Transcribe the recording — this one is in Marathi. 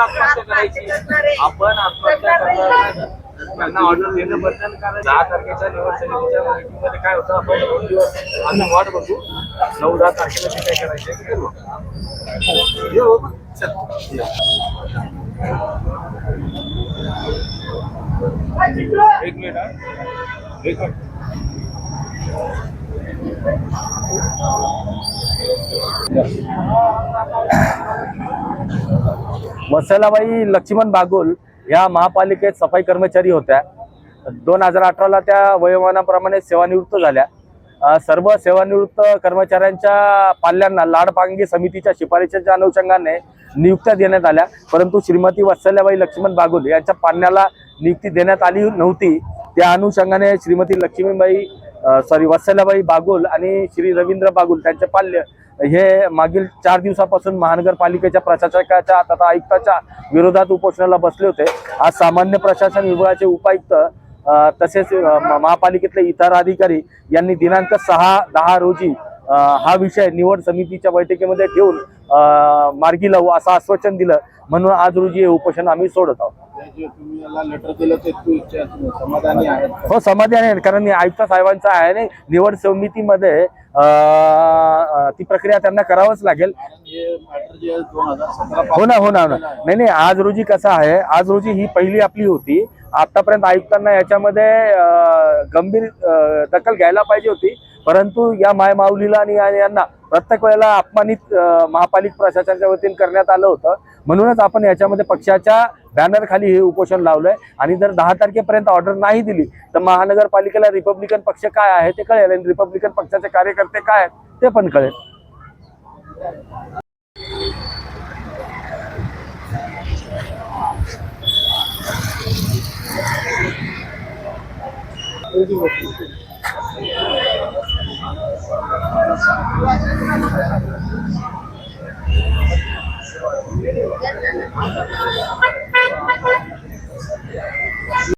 आत्महत्या करायची. आपण आत्महत्या करणार. त्यांना ऑर्डर देणं बंधन कारण दहा तारखेच्या निवड समितीच्या meeting काय होतं आपण दोन दिवस आम्ही वाट बघू. नऊ दहा तारखेला जे काय करायचे ते करू. हो. एक मिनिट एक मिनिट. वत्सलाबाई लक्ष्मण बागुल ह्या महापालिकेत सफाई कर्मचारी होत्या. दोन हजार अठराला त्या वयोमानाप्रमाणे सेवानिवृत्त झाल्या. सर्व सेवानिवृत्त कर्मचाऱ्यांच्या पाल्यांना लाडपांगी समितीच्या शिफारशीच्या अनुषंगाने नियुक्त्या देण्यात आल्या. परंतु श्रीमती वत्सल्याबाई लक्ष्मण बागुल यांच्या पाल्याला नियुक्ती देण्यात आली नव्हती. त्या अनुषंगाने श्रीमती लक्ष्मीबाई सॉरी वत्सल्याबाई बागुल आणि श्री रवींद्र बागुल त्यांचे पाल्य हे मागील चार दिवसापासून महानगरपालिकेच्या प्रशासकाच्या तथा आयुक्ताच्या विरोधात उपोषणाला बसले होते. आज सामान्य प्रशासन विभागाचे उपायुक्त तसेच महापालिकेतले इतर अधिकारी यांनी दिनांक सहा दहा रोजी हा विषय निवड समितीच्या बैठकीमध्ये ठेवून मार्गी लावू असं आश्वासन दिलं. म्हणून आज रोजी हे उपोषण आम्ही सोडत आहोत. समाधानी? हो समाधानी आहे कारण आयुक्त साहेबांचं आहे निवड समितीमध्ये ती प्रक्रिया त्यांना करावंच लागेल. हे ना हो ना हो ना. नाही नाही आज रोजी कसं आहे आज रोजी ही पहिली आपली होती. आतापर्यंत आयुक्तांना याच्यामध्ये गंभीर दखल घ्यायला पाहिजे होती. परंतु या मायमाऊलीला आणि यांना प्रत्येक वेळेला अपमानित महापालिक प्रशासनाच्या वतीने करण्यात आलं होतं. म्हणूनच आपण याच्यामध्ये पक्षाच्या बॅनरखाली हे उपोषण लावलंय. आणि जर दहा तारखेपर्यंत ऑर्डर नाही दिली तर महानगरपालिकेला रिपब्लिकन पक्ष काय आहे ते कळेल आणि रिपब्लिकन पक्षाचे कार्यकर्ते काय आहेत ते पण कळेल. では。